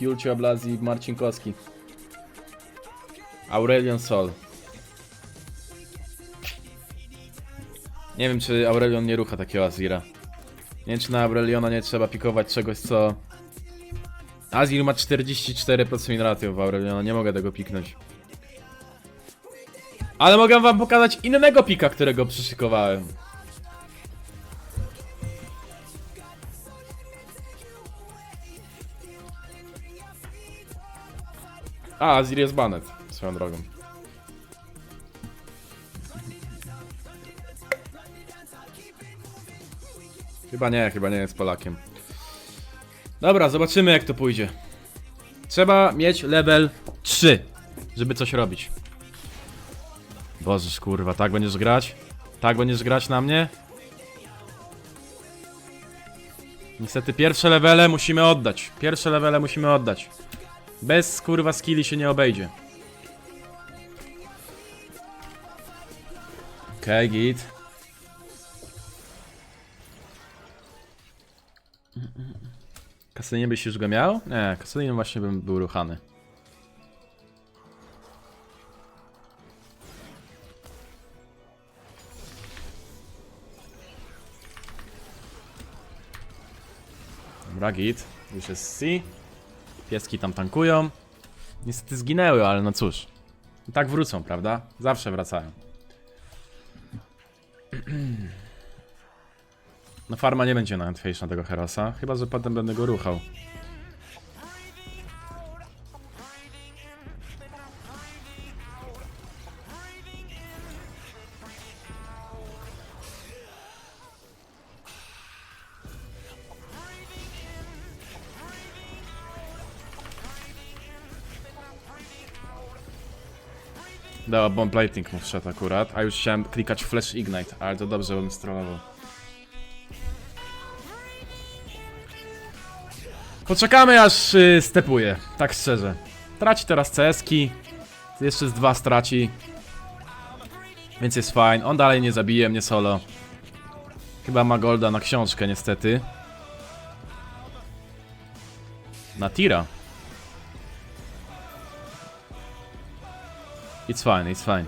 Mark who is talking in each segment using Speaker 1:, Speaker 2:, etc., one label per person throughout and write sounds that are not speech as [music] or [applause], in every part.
Speaker 1: Julcio Ablazji Marcinkowski. Aurelion Sol. Nie wiem, czy Aurelion nie rucha takiego Azira. Nie wiem, czy na Aureliona nie trzeba pikować czegoś, co... Azir ma 44% win w Aureliona, nie mogę tego piknąć. Ale mogę wam pokazać innego pika, którego przyszykowałem. A, Azir jest banet, swoją drogą. Chyba nie, chyba nie jest Polakiem. Dobra, zobaczymy jak to pójdzie. Trzeba mieć level 3, żeby coś robić. Bożeż kurwa, tak będziesz grać? Tak będziesz grać na mnie? Niestety pierwsze levele musimy oddać. Pierwsze levele musimy oddać. Bez kurwa skilli się nie obejdzie. Okej, okay, git. Kasynie byś już go miał? Nie, kasynie właśnie bym był ruchany. Dobra, git. Już jest C. Pieski tam tankują. Niestety zginęły, ale no cóż. I tak wrócą, prawda? Zawsze wracają. No farma nie będzie najłatwiejsza tego Herosa, chyba że potem będę go ruchał. Dobra, bomb lighting mu wszedł akurat, a już chciałem klikać flash ignite, ale to dobrze bym strollował. Poczekamy aż y, stepuje, tak szczerze. Traci teraz CS-ki, jeszcze z dwa straci. Więc jest fine, on dalej nie zabije mnie solo. Chyba ma golda na książkę niestety. Na tira. It's fine, it's fine.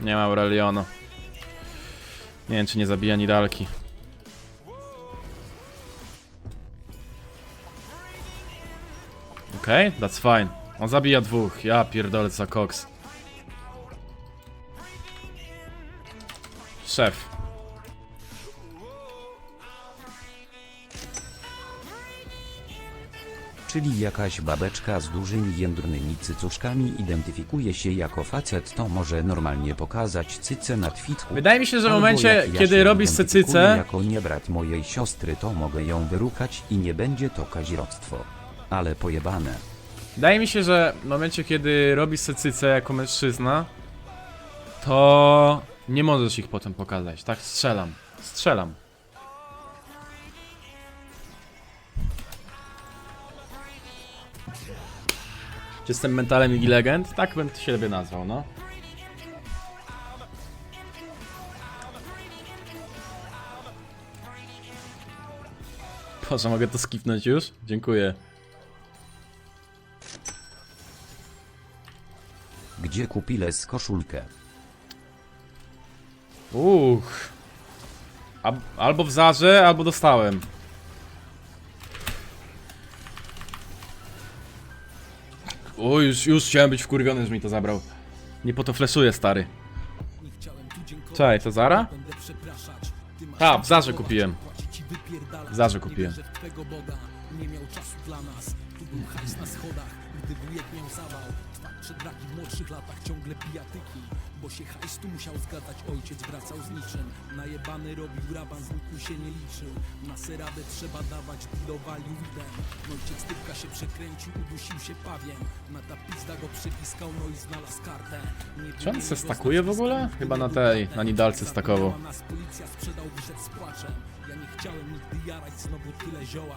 Speaker 1: Nie ma Aureliona. Nie wiem, czy nie zabija Nidalki. Okej, okay, that's fine. On zabija dwóch. Ja pierdolę za koks. Szef.
Speaker 2: Czyli jakaś babeczka z dużymi jędrnymi cycuszkami identyfikuje się jako facet, to może normalnie pokazać cycę na twitku.
Speaker 1: Wydaje mi się, że w
Speaker 2: Albo
Speaker 1: momencie,
Speaker 2: jak ja
Speaker 1: kiedy
Speaker 2: się
Speaker 1: robisz
Speaker 2: identyfikuję
Speaker 1: secycę,
Speaker 2: jako nie brat mojej siostry, to mogę ją wyrukać i nie będzie to kazirodztwo. Ale pojebane.
Speaker 1: Wydaje mi się, że w momencie, kiedy robisz secycę jako mężczyzna, to nie możesz ich potem pokazać. Tak strzelam. Strzelam. Czy Jestem mentalem i legend? Tak bym siebie nazwał, no. Proszę, mogę to skipnąć już? Dziękuję.
Speaker 2: Gdzie kupiles koszulkę?
Speaker 1: Uch. Albo w zarze, albo dostałem. O, już, już chciałem być wkurwiony, że mi to zabrał. Nie po to fleszuje, stary. Czekaj, to Zara? A, w Zarze kupiłem. W Zarze kupiłem.
Speaker 3: Gdy wujek miał zawał. Twardsze draki w młodszych latach, ciągle pijatyki. Bo się hajs tu musiał zgadzać, ojciec wracał z niczym. Najebany robił raban, z nikim się nie liczył. Na seradę trzeba dawać, dealowali widem. Ojciec typka się przekręcił, udusił się pawiem. Na ta pizda go przypiskał, no i znalazł kartę. Nie
Speaker 1: Czy on se stakuje w ogóle? Chyba na tej, na Nidalce stakował.
Speaker 3: nas policja sprzedał, wyszedł z płaczem. Ja nie chciałem nigdy jarać znowu tyle zioła.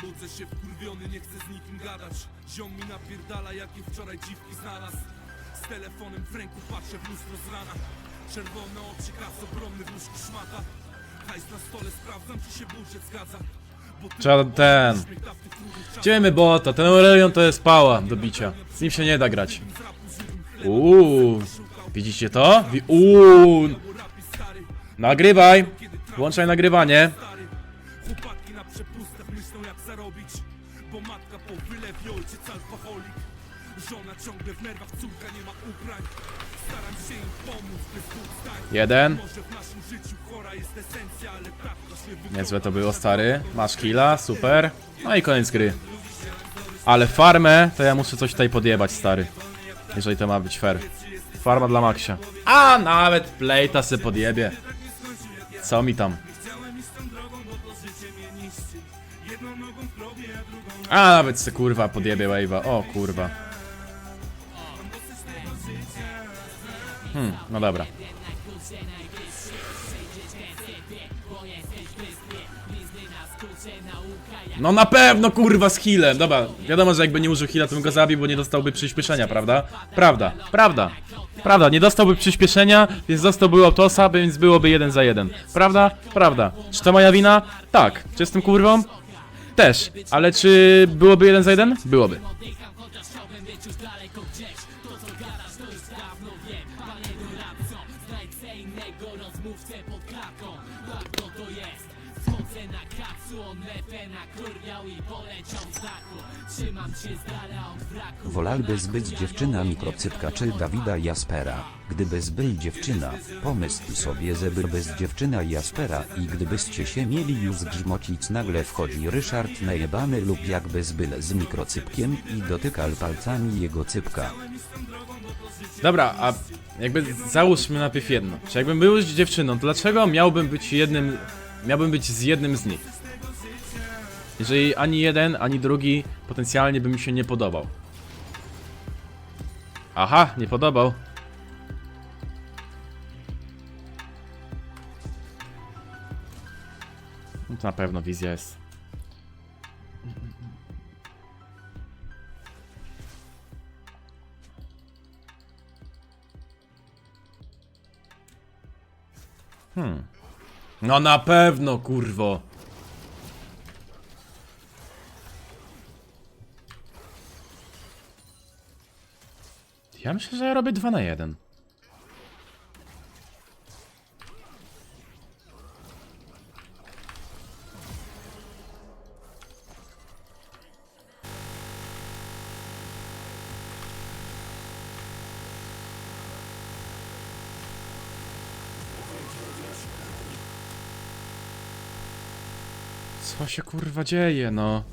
Speaker 3: Budzę się wkurwiony, nie chcę z nikim gadać. Ziom mi napierdala, jakie wczoraj dziwki znalazł. Z telefonem w ręku patrzę w lustro z rana. Czerwone oczy, kas ogromny w łóżku szmata. Hajs na stole, sprawdzam czy się budżet zgadza.
Speaker 1: Trzeba ten... Idziemy bota, ten Aurelion to jest pała do bicia. Z nim się nie da grać. Uuu, widzicie to? Uuu, nagrywaj. Włączaj nagrywanie.
Speaker 3: Chłopaki na przepustach myślą jak zarobić Bo matka po wylewie, ojciec alkoholik Żona ciągle w nerwach, córka nie ma ubrań Staram się im pomóc, dwóch zdań
Speaker 1: Jeden.
Speaker 3: Może w naszym życiu chora jest esencja, ale prawda się.
Speaker 1: Niezłe to było, stary. Masz killa, super. No i koniec gry. Ale farmę, to ja muszę coś tutaj podjebać, stary. Jeżeli to ma być fair. Farma dla Maxia. A nawet Playta se podjebie. Co mi tam? A nawet se kurwa podjebie wave'a. O kurwa. Hmm, no dobra. No na pewno kurwa z healem. Dobra, wiadomo, że jakby nie użył heala, to bym go zabił, bo nie dostałby przyspieszenia, prawda? Prawda, prawda. Prawda, nie dostałby przyspieszenia, więc dostałby autosa, więc byłoby jeden za jeden. Prawda? Prawda. Czy to moja wina? Tak. Czy jestem kurwą? Też. Ale czy byłoby jeden za jeden? Byłoby.
Speaker 2: Wolałbyś być dziewczyna mikrocypka czy Dawida Jaspera? Gdybyś był dziewczyna, pomyśl sobie, żeby bez dziewczyna Jaspera i gdybyście się mieli już grzmocić nagle wchodzi Ryszard najebany lub jakbyś był z mikrocypkiem i dotykał palcami jego cypka.
Speaker 1: Dobra, a jakby załóżmy najpierw jedno. Czy jakbym był z dziewczyną, to dlaczego miałbym być jednym. Miałbym być z jednym z nich? Jeżeli ani jeden, ani drugi potencjalnie by mi się nie podobał. Aha, nie podobał. No to na pewno wizja jest. Hmm. No na pewno, kurwo. Ja myślę, że ja robię 2 na 1. Co się kurwa dzieje, no?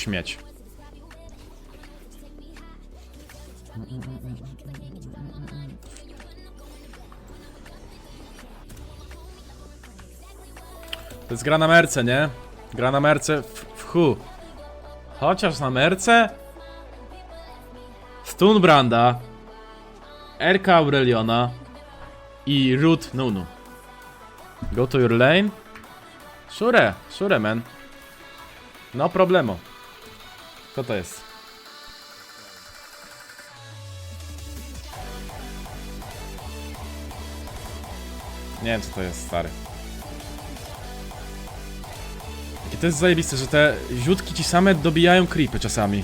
Speaker 1: Śmieć. To jest gra na merce, nie? Gra na merce w, w chu. Chociaż na merce? Stunbranda, RK Aureliona i Root Nunu. Go to your lane? Sure, sure man. No problemo. Co to jest? Nie wiem co to jest, stary. I to jest zajebiste, że te ziutki ci same dobijają creepy czasami.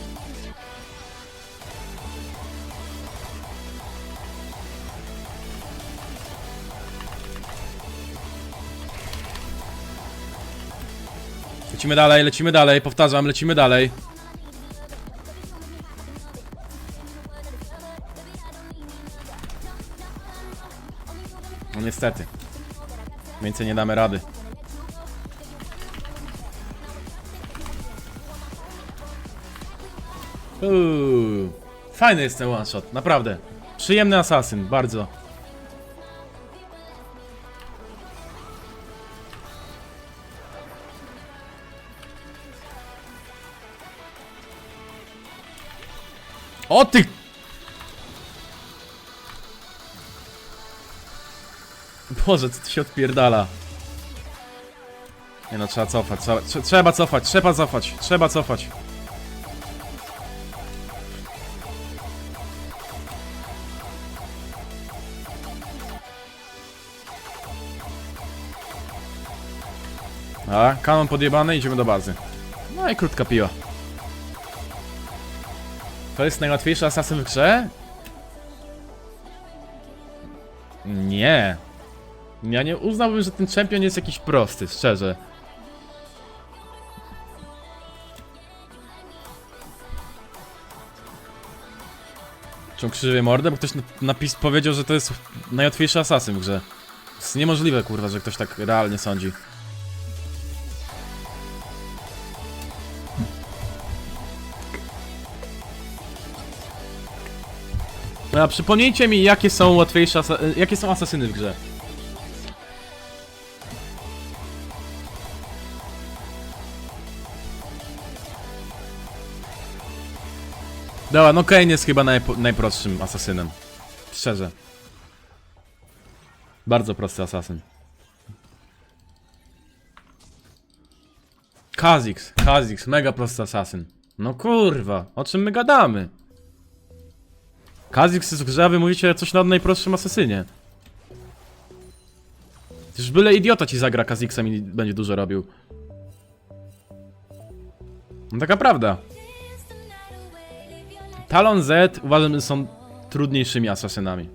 Speaker 1: Lecimy dalej, lecimy dalej, powtarzam, lecimy dalej. Niestety. Więcej nie damy rady. Uuu, fajny jest ten one shot, naprawdę. Przyjemny asasyn, bardzo. O ty! Boże, co tu się odpierdala? Nie no, trzeba cofać, trzeba, trze- trzeba cofać, trzeba cofać, trzeba cofać. A, kanon podjebany, idziemy do bazy. No i krótka piła. To jest najłatwiejszy asasyn w grze? Nie. Ja nie uznałbym, że ten champion jest jakiś prosty, szczerze. Czą krzywie mordę? Bo ktoś na- napis powiedział, że to jest najłatwiejszy asasyn w grze. To jest niemożliwe, kurwa, że ktoś tak realnie sądzi. A przypomnijcie mi, jakie są łatwiejsze, jakie są asasyny w grze. Dobra, no Kane jest chyba najprostszym asasynem. Szczerze. Bardzo prosty asasyn. Kha'Zix, Kha'Zix, mega prosty asasyn. No kurwa, o czym my gadamy? Kha'Zix jest w grze, a wy mówicie coś na najprostszym asasynie. Przecież byle idiota ci zagra Kha'Zixem i będzie dużo robił. No taka prawda. Talon Z uważam, że są trudniejszymi asasynami.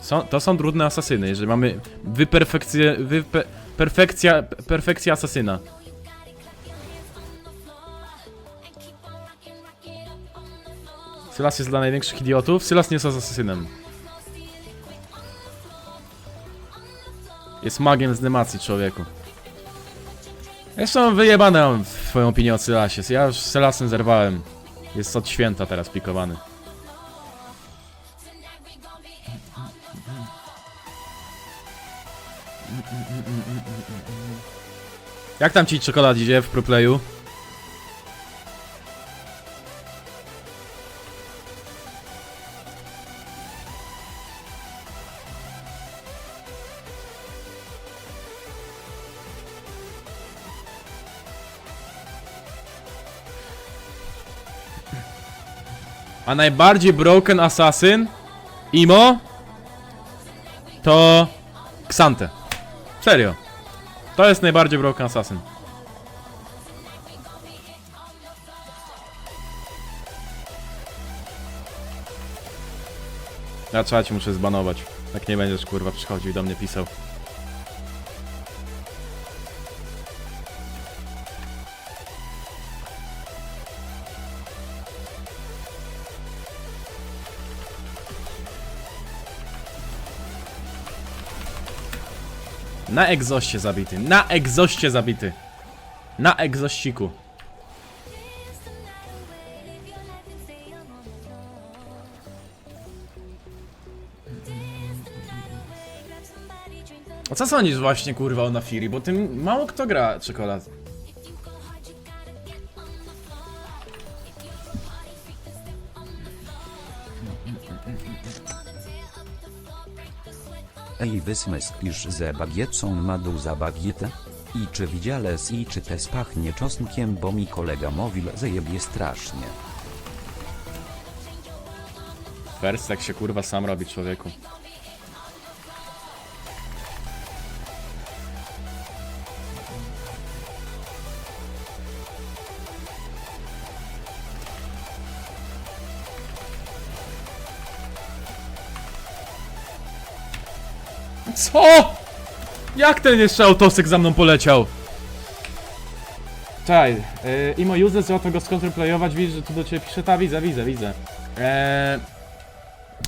Speaker 1: Są, to są trudne asasyny, jeżeli mamy wyperfekcję, wype, perfekcja, perfekcja asasyna. Sylas jest dla największych idiotów. Sylas nie jest asasynem. Jest magiem z demacji, człowieku. Zresztą wyjebane mam twoją opinię o Sylasie. Ja już z Sylasem zerwałem. Jest od święta teraz pikowany. Jak tam ci czekolad idzie w proplayu? A najbardziej broken assassin Imo to Xante. Serio. To jest najbardziej broken assassin. Trzeba ci muszę zbanować. Tak nie będziesz kurwa przychodził i do mnie pisał. Na egzoście zabity. Na egzoście zabity. Na egzościku. A co sądzisz właśnie kurwa o Nafiri? Bo tym mało kto gra czekolad.
Speaker 2: Ej wysmyskisz ze bagietą ma dół za bagietę? I czy widziales i czy te spachnie czosnkiem bo mi kolega mówił zajebie strasznie.
Speaker 1: Tak się kurwa sam robi człowieku. Co? Jak ten jeszcze autosek za mną poleciał? Czaj, yy, imo user, trzeba to go skontrplayować, widzisz, że tu do ciebie pisze, ta widzę, widzę, widzę. Eee,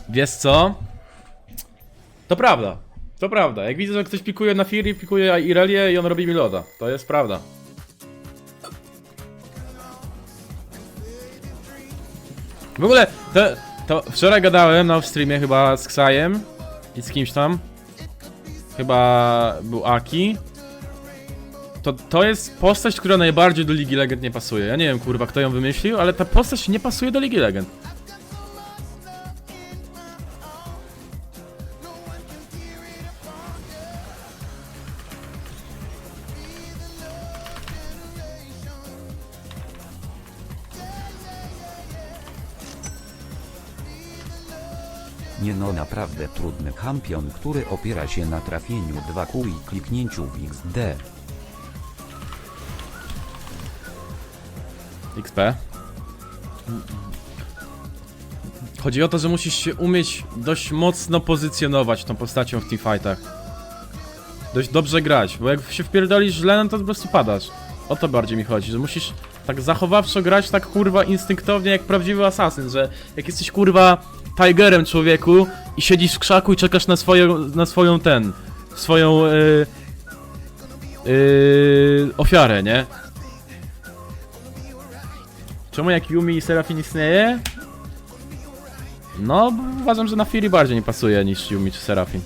Speaker 1: wiesz co? To prawda, to prawda. Jak widzę, że ktoś pikuje na Fury, pikuje Irelię i on robi mi loda. To jest prawda. W ogóle, to, to wczoraj gadałem na streamie chyba z Ksajem i z kimś tam. Chyba był Aki. To, to jest postać, która najbardziej do Ligi Legend nie pasuje. Ja nie wiem, kurwa, kto ją wymyślił, ale ta postać nie pasuje do Ligi Legend.
Speaker 2: No naprawdę trudny champion, który opiera się na trafieniu 2 kół i kliknięciu w XD.
Speaker 1: XP. Chodzi o to, że musisz się umieć dość mocno pozycjonować tą postacią w teamfightach. Dość dobrze grać, bo jak się wpierdolisz źle, no to po prostu padasz. O to bardziej mi chodzi, że musisz tak zachowawczo grać, tak kurwa instynktownie jak prawdziwy asasyn, że jak jesteś kurwa tigerem człowieku i siedzisz w krzaku i czekasz na swoją, na swoją ten, swoją yy, yy, ofiarę, nie? Czemu jak Yumi i Serafin istnieje? No, uważam, że na Fury bardziej nie pasuje niż Yumi czy Serafin.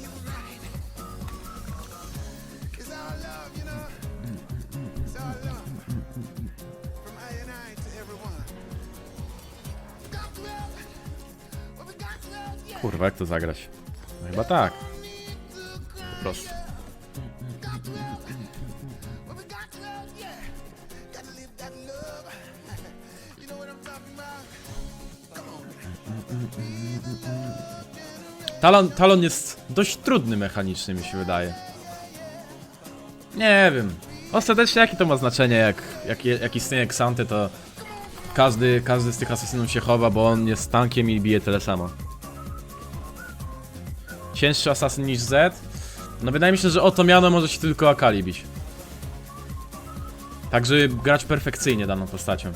Speaker 1: Kurwa, jak to zagrać? No chyba tak. Po prostu. Talon, talon jest dość trudny mechanicznie, mi się wydaje. Nie wiem. Ostatecznie jakie to ma znaczenie, jak, jak, jak istnieje Xanty, to każdy, każdy z tych asesynów się chowa, bo on jest tankiem i bije tyle samo. Cięższy asasyn niż Z? No wydaje mi się, że o to miano może się tylko Akali bić. Tak, żeby grać perfekcyjnie daną postacią.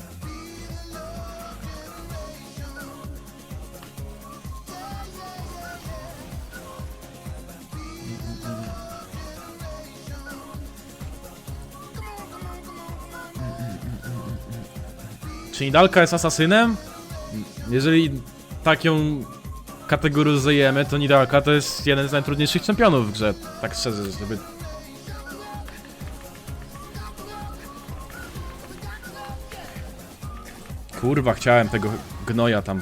Speaker 1: Czy Nidalka jest asasynem? Jeżeli tak ją kategoryzujemy, to Nidalka to jest jeden z najtrudniejszych czempionów w grze. Tak szczerze, żeby... Kurwa, chciałem tego gnoja tam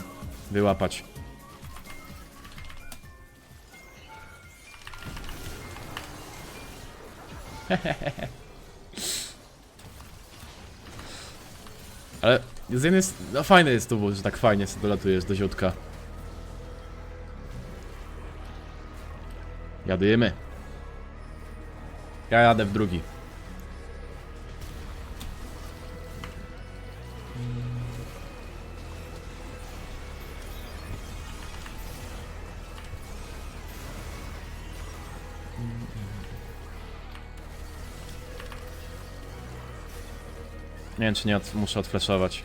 Speaker 1: wyłapać. [laughs] Ale z jednej no fajne jest to, że tak fajnie sobie dolatujesz do ziutka. Jadujemy. Ja jadę w drugi. Nie wiem, czy nie od, muszę odflaszować.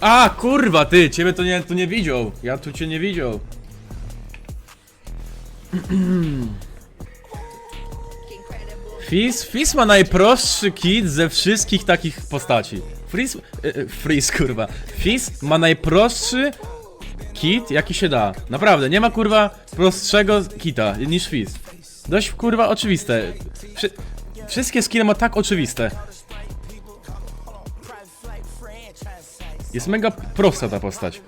Speaker 1: A, kurwa, ty, ciebie to nie, tu nie widział. Ja tu cię nie widział. [clears throat] Fizz, Fizz ma najprostszy kit ze wszystkich takich postaci. Frizz, e, e, kurwa. Fizz ma najprostszy kit, jaki się da. Naprawdę, nie ma kurwa prostszego kita niż Fizz. Dość kurwa oczywiste. Wszy wszystkie skille ma tak oczywiste. Jest mega prosta ta postać.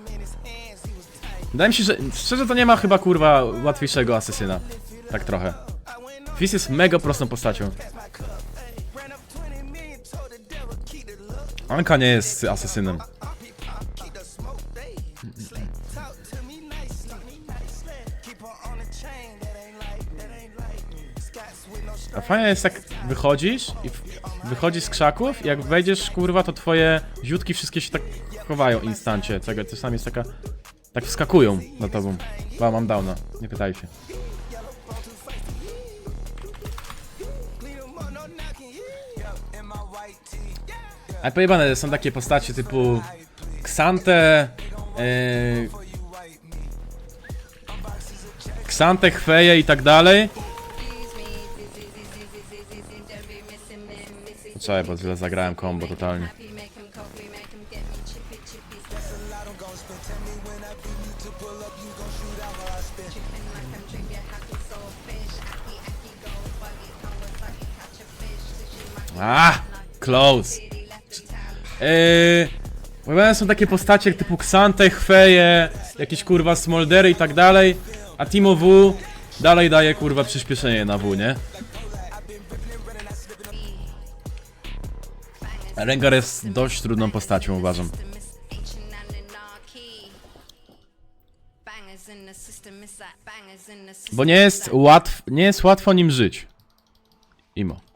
Speaker 1: Wydaje mi się, że szczerze to nie ma chyba kurwa łatwiejszego asesyna. Tak trochę. Fizz jest mega prostą postacią. Anka nie jest asesynem. A fajnie jest jak wychodzisz i wychodzisz z krzaków i jak wejdziesz kurwa to twoje ziutki wszystkie się tak chowają instancie. Czego czasami jest taka... Tak wskakują na tobą. Ba, mam downa, nie pytaj się. Ale pojebane, są takie postacie typu Xante, yy, Xante, Chweje i tak dalej. Czekaj, bo źle zagrałem combo totalnie. Ah, close. Eee, pojawia są takie postacie typu Xante, Chweje, jakieś kurwa Smoldery i tak dalej, a Timo W dalej daje kurwa przyspieszenie na W, nie? Rengar jest dość trudną postacią, uważam. Bo nie jest łatw, nie jest łatwo nim żyć. Imo.